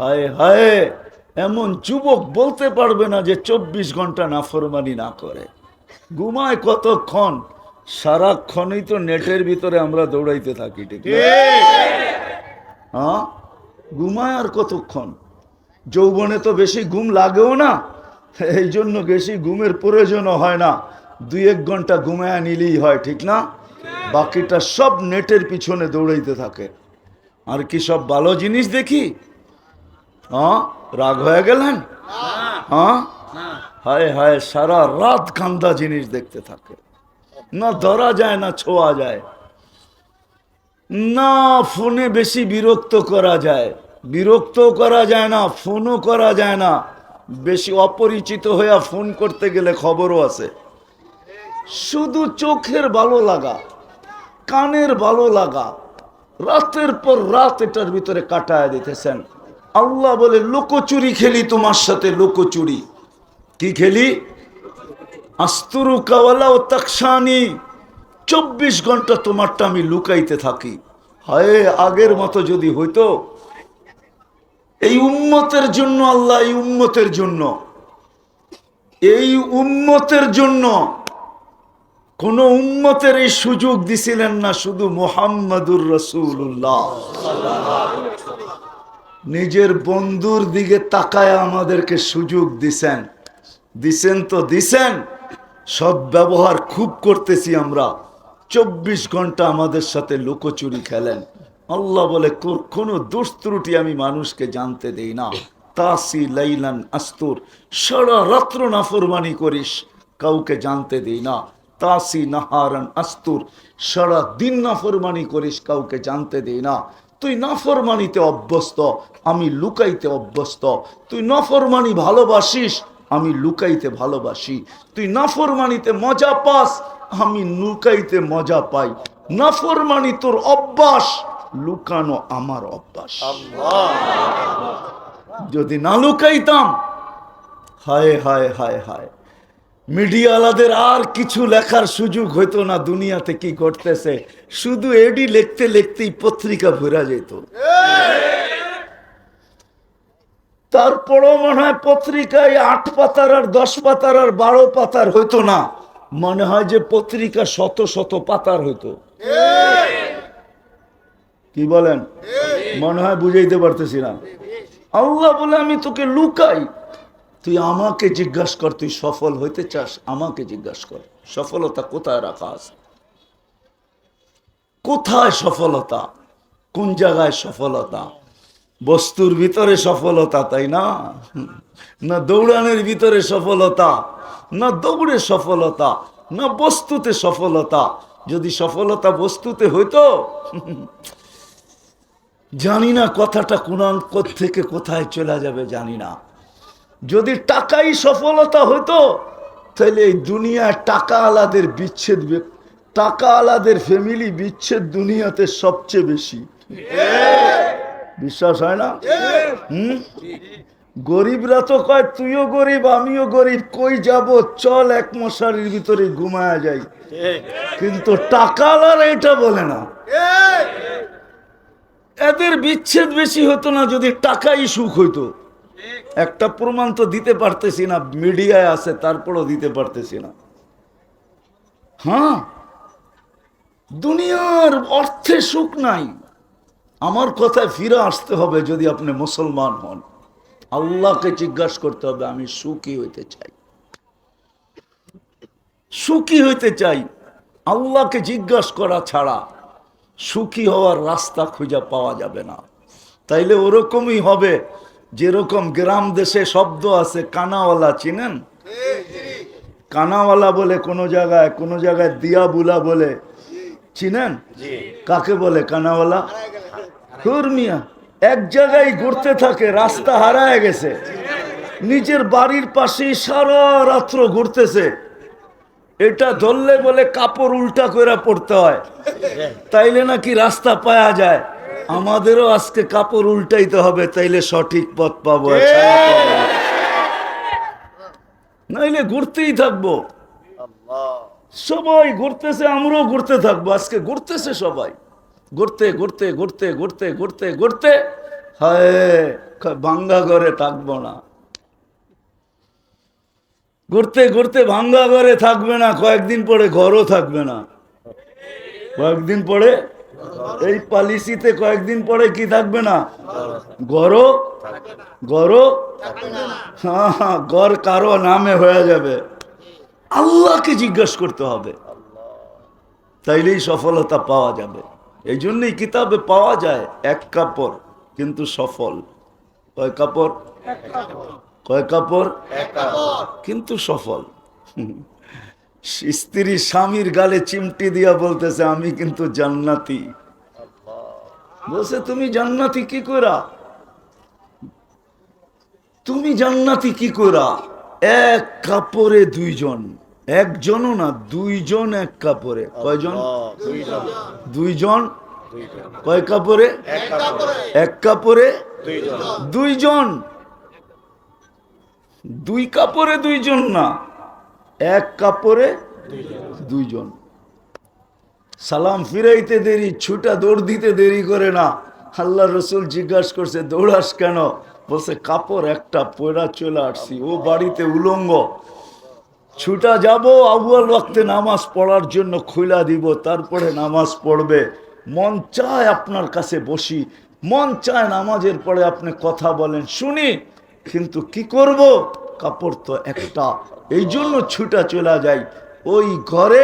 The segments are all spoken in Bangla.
হায় হায় এমন যুবক বলতে পারবে না যে চব্বিশ ঘণ্টা নাফরমানি না করে। ঘুমায় কতক্ষণ? সারাক্ষণই তো নেটের ভিতরে আমরা দৌড়াইতে থাকি ঠিক হ্যাঁ ঘুমায় আর কতক্ষণ? যৌবনে তো বেশি ঘুম লাগেও না এই জন্য বেশি ঘুমের প্রয়োজনও হয় না। দুই এক ঘণ্টা ঘুমায় নিলেই হয় ঠিক না? বাকিটা সব নেটের পিছনে দৌড়াইতে থাকে। আর কি সব ভালো জিনিস দেখি? হ্যাঁ? রাগ হয়ে গেলেন? হ্যাঁ? হায় হায় সারা রাত কান্দা জিনিস দেখতে থাকে। না ধরা যায় না ছোঁয়া যায়। না ফোনে বেশি বিরক্ত করা যায়। বিরক্ত করা যায় না ফোনও করা যায় না। বেশি অপরিচিত হইয়া ফোন করতে গেলে খবরও আছে। শুধু চোখের ভালো লাগা কানের ভালো লাগা। রাতের পর রাত এটার ভিতরে কাটায় দিতেছেন। আল্লাহ বলে, লোকচুরি খেলি তোমার সাথে, লোকচুরি। কি খেলি? আস্তুরু কাওয়ালা ও তাকসানি চব্বিশ ঘণ্টা তোমারটা আমি লুকাইতে থাকি। হায়, আগের মতো যদি হইতো, এই উম্মতের জন্য আল্লাহ, এই উম্মতের জন্য। এই উম্মতের জন্য কোন উম্মতের এই সুযোগ দিছিলেন না শুধু মোহাম্মদুর রসুল্লাহ নিজের বন্ধুর দিকে তাকায় আমাদেরকে সুযোগ দিছেন। দিছেন তো দিছেন। সব ব্যবহার খুব করতেছি আমরা। চব্বিশ ঘণ্টা আমাদের সাথে লুকোচুরি খেলেন। আল্লাহ বলে কোনো দোষ ত্রুটি আমি মানুষকে জানতে দেই না। তাসি লাইলান আস্তুর। সারা রাত্র নাফরমানি করিস। কাউকে জানতে দেই না। তাসি নাহারান আস্তুর। সারা দিন নাফরমানি করিস, কাউকে জানতে দেই না। তুই নাফরমানিতে অভ্যস্ত আমি লুকাইতে অভ্যস্ত। তুই নাফরমানি ভালোবাসিস আমি লুকাইতে ভালোবাসি। তুই নাফরমানিতে মজা পাস আমি লুকাইতে মজা পাই। নাফরমানি তোর অভ্যাস লুকানো আমার অভ্যাস। যদি না লুকাইতাম হায় হায় হায় হায়। মিডিয়ালাদের আর কিছু লেখার সুযোগ হইতো না দুনিয়াতে কি ঘটতেছে। শুধু এডি লিখতে লিখতেই পত্রিকা ভরা যেত। তারপরও মনে হয় পত্রিকায় আট পাতার আর দশ পাতার আর বারো পাতার হইতো না। মনে হয় যে পত্রিকা শত শত পাতার হইতো। কি বলেন? মনে হয় বুঝাইতে পারতেছি না। আল্লাহ বলে আমি তোকে লুকাই। তুই আমাকে জিজ্ঞাসা কর, তুই সফল হইতে চাস, আমাকে জিজ্ঞাসা কর। সফলতা কোথায় রাখা আছে? কোথায় সফলতা? কোন জায়গায় সফলতা? বস্তুর ভিতরে সফলতা, তাই না? না দৌড়ানোর ভিতরে সফলতা? না দৌড়ে সফলতা? না বস্তুতে সফলতা? যদি সফলতা বস্তুতে হইতো? জানি না কথাটা কোন থেকে কোথায় চলে যাবে, জানি না। যদি টাকাই সফলতা হইতো তাহলে এই দুনিয়ায় টাকা আলাদের বিচ্ছেদ টাকা আলাদের ফ্যামিলি বিচ্ছেদ দুনিয়াতে সবচেয়ে বেশি। বিশ্বাস হয় না? হুম? গরিবরা তো কয়, তুইও গরিব, আমিও গরিব, কই যাব? চল এক মশারির ভিতরে ঘুমায়া যাই। কিন্তু টাকালারা এটা বলে না। এদের বিচ্ছেদ বেশি হতো না যদি টাকাই সুখ হইতো। একটা প্রমাণ তো দিতে পারতেছি না, মিডিয়ায় আছে, তারপরও দিতে পারতেছি না। হ্যাঁ? দুনিয়ার অর্থে সুখ নাই। আমার কথায় ফিরে আসতে হবে যদি আপনি মুসলমান হন। আল্লাহকে জিজ্ঞাসা করতে হবে, আমি সুখী হইতে চাই। সুখী হইতে চাই। আল্লাহকে জিজ্ঞাসা করা ছাড়া সুখী হওয়ার রাস্তা খুঁজে পাওয়া যাবে না। তাইলে ওরকমই হবে। যেরকম গ্রাম দেশে শব্দ আছে কানাওয়ালা চিনেন? কানাওয়ালা বলে কোনো জায়গায় কোনো জায়গায় দিয়া বুলা বলে। চিনেন? কাকে বলে কানাওয়ালা? হুরমিয়া এক জায়গায় ঘুরতে থাকে রাস্তা হারায় গেছে। নিজের বাড়ির পাশেই সারা রাত্র ঘুরতেছে। এটা ধরলে বলে কাপড় উল্টা করে পড়তে হয়। তাইলে নাকি রাস্তা পাওয়া যায়। আমাদেরও আজকে কাপড় উল্টাইতে হবে তাইলে সঠিক পথ পাবো নাইলে ঘুরতেই থাকব। সবাই ঘুরতেছে আমরাও ঘুরতে থাকব। আজকে ঘুরতেছে সবাই। ঘুরতে ঘুরতে ঘুরতে ঘুরতে ঘুরতে ঘুরতে। হায় ভাঙ্গা ঘরে থাকব না। ঘুরতে ঘুরতে ভাঙ্গা ঘরে থাকবে না কয়েকদিন পরে ঘরও থাকবে না। কয়েকদিন পরে এই পলিসিতে কয়েকদিন পরে কি থাকবে না? হ্যাঁ হ্যাঁ গড় কারও নামে হয়ে যাবে। আল্লাহকে জিজ্ঞাসা করতে হবে। তাইলেই সফলতা পাওয়া যাবে। এই জন্যই কিতাবে পাওয়া যায় এক কাপড় কিন্তু সফল। কয় কাপড়? কয় কাপড়। কিন্তু সফল। স্ত্রী স্বামীর গালে চিমটি দিয়া বলতেছে, আমি কিন্তু জান্নাতি। বলছে, তুমি জান্নাতি কি করা তুমি জান্নাতি কি করা এক কাপড়ে দুইজন। একজনও না, দুইজন এক কাপড়ে। কয়জন? দুইজন। কয় কাপড়ে? এক কাপড়ে। দুইজন। দুই কাপড়ে দুইজন না। এক কাপড়ে দুইজন। সালাম ফিরাইতে দেরি, ছুটা দৌড় দিতে দেরি করে না। আল্লাহ রসুল জিজ্ঞাসা করছে, দৌড়াস কেন? বলছে, কাপড় একটা পয়রা চলে আসছি, ও বাড়িতে উলঙ্গ। ছুটা যাব আবুয়াল ওয়াক্তে নামাজ পড়ার জন্য খুলা দিব, তারপরে নামাজ পড়বে। মন চায় আপনার কাছে বসি, মন চায় নামাজের পরে আপনি কথা বলেন, শুনি। কিন্তু কি করব? কাপড় তো একটা। এই জন্য ছুটা চলে যাই। ওই ঘরে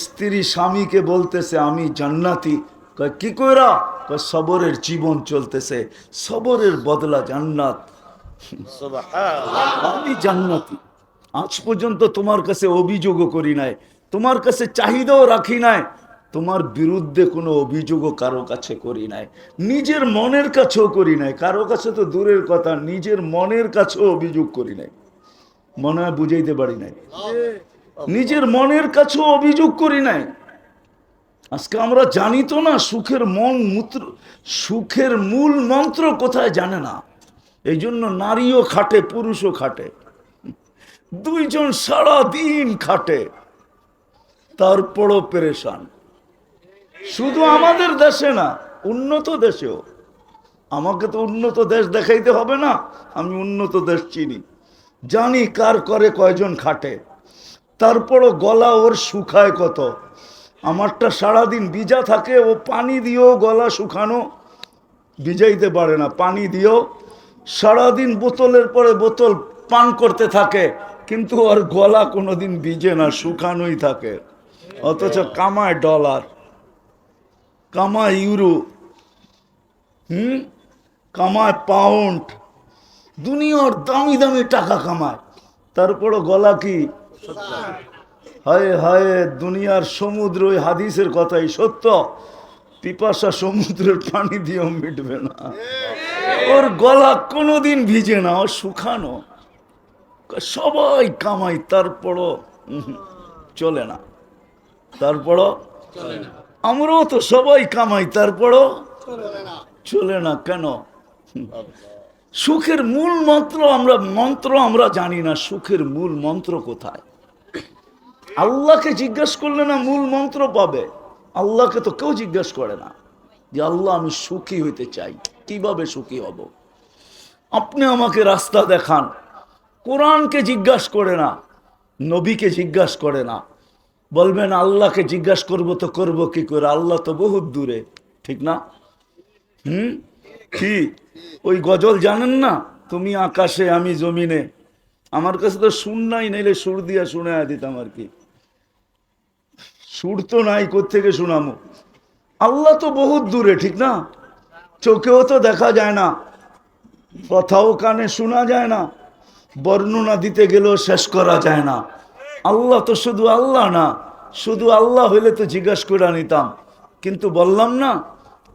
স্ত্রী স্বামীকে বলতেছে আমি জান্নাতি। কয় কি কইরা? কয় সবরের জীবন চলতেছে। সবরের বদলা জান্নাত। আমি জান্নাতি। আজ পর্যন্ত তোমার কাছে অভিযোগও করি নাই। তোমার কাছে চাহিদাও রাখি নাই। তোমার বিরুদ্ধে কোনো অভিযোগও কারও কাছে করি নাই। নিজের মনের কাছেও করি নাই। কারও কাছে তো দূরের কথা, নিজের মনের কাছেও অভিযোগ করি নাই। মনে হয় বুঝাইতে পারি নাই। নিজের মনের কাছেও অভিযোগ করি নাই। আজকে আমরা জানি তো না, সুখের মন মূত্র, সুখের মূল মন্ত্র কোথায় জানে না। এই জন্য নারীও খাটে, পুরুষও খাটে। দুইজন সারা দিন খাটে। তারপরও পেরেশান। শুধু আমাদের দেশে না, উন্নত দেশেও। আমাকে তো উন্নত দেশ দেখাইতে হবে না, আমি উন্নত দেশ চিনি। জানি কার করে কয়জন খাটে। তারপরও গলা ওর শুকায় কত। আমারটা সারাদিন ভিজা থাকে, ও পানি দিয়েও গলা শুকানো। ভিজাইতে পারে না, পানি দিয়েও। সারাদিন বোতলের পরে বোতল পান করতে থাকে, কিন্তু ওর গলা কোনোদিন ভিজে না, শুকানোই থাকে। অথচ কামায় ডলার। কামায় ইউরো, হুম? কামায় পাউন্ড। দুনিয়ার দামি দামি টাকা কামায়। তারপরও গলা কি? হায় হায়, দুনিয়ার সমুদ্র ওই হাদিসের কথাই সত্য। পিপাসা সমুদ্রের পানি দিয়েও মিটবে না। ওর গলা কোনোদিন ভিজে না, ও শুকানো। সবাই কামাই তারপরও চলে না। তারপরও আমরাও তো সবাই কামাই, তারপরও চলে না কেন? সুখের মূল মন্ত্র আমরা মন্ত্র আমরা জানি না, সুখের মূল মন্ত্র কোথায়? আল্লাহকে জিজ্ঞেস করলে না মূল মন্ত্র পাবে? আল্লাহকে তো কেউ জিজ্ঞেস করে না যে, আল্লাহ, আমি সুখী হইতে চাই, কীভাবে সুখী হব? আপনি আমাকে রাস্তা দেখান। কোরআনকে জিজ্ঞাসা করে না, নবীকে জিজ্ঞাসা করে না। বলবেন, আল্লাহকে জিজ্ঞাসা করব তো করব কি করে? আল্লাহ তো বহুত দূরে। ঠিক না? হুম? কি? ওই গজল জানেন না? তুমি আকাশে, আমি জমিনে। আমার কাছে তো সুর নাই, নাইলে সুর দিয়া শুনে দিতাম আর কি। সুর তো নাই কোথেকে শোনামো? আল্লাহ তো বহুত দূরে, ঠিক না? চোখেও তো দেখা যায় না। কথাও কানে শোনা যায় না। বর্ণনা দিতে গেলেও শেষ করা যায় না। আল্লাহ তো শুধু আল্লাহ না, শুধু আল্লাহ হইলে তো জিজ্ঞাসা করে নিতাম। কিন্তু বললাম না,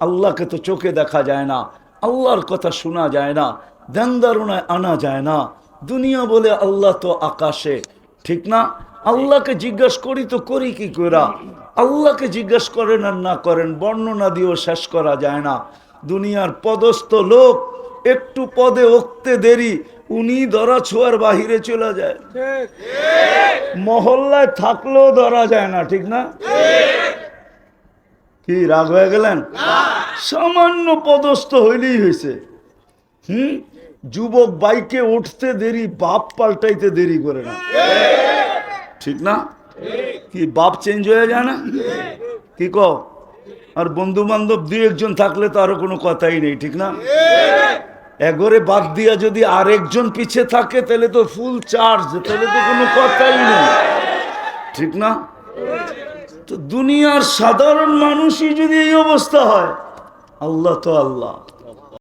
আল্লাহকে তো চোখে দেখা যায় না, আল্লাহর কথা শোনা যায় না ধ্যান ধারণায় আনা যায় না। দুনিয়া বলে আল্লাহ তো আকাশে, ঠিক না? আল্লাহকে জিজ্ঞাসা করি তো করি কি করা আল্লাহকে জিজ্ঞাসা করেন আর না করেন, বর্ণনা দিয়েও শেষ করা যায় না। দুনিয়ার পদস্থ লোক একটু পদে উঠতে দেরি উনি ধরা ছোঁয়ার বাহিরে চলে যায়। মহল্লায় থাকলেও ধরা যায় না, ঠিক না? কি, রাগ হয়ে গেলেন? সামান্য পদস্থ হইলেই হয়েছে হুম? যুবক বাইকে উঠতে দেরি, বাপ পাল্টাইতে দেরি করে না। ঠিক না? কি, বাপ চেঞ্জ হয়ে যায় না? কি কও? আর বন্ধু বান্ধব দুই একজন থাকলে তো আরও কোনো কথাই নেই, ঠিক না? এগরে বাদ দিয়া যদি আরেকজন পিছে থাকে, তাহলে তো ফুল চার্জ তাহলে তো কোনো কথাই নেই। ঠিক না? তো দুনিয়ার সাধারণ মানুষই যদি এই অবস্থা হয়, আল্লাহ তো আল্লাহ।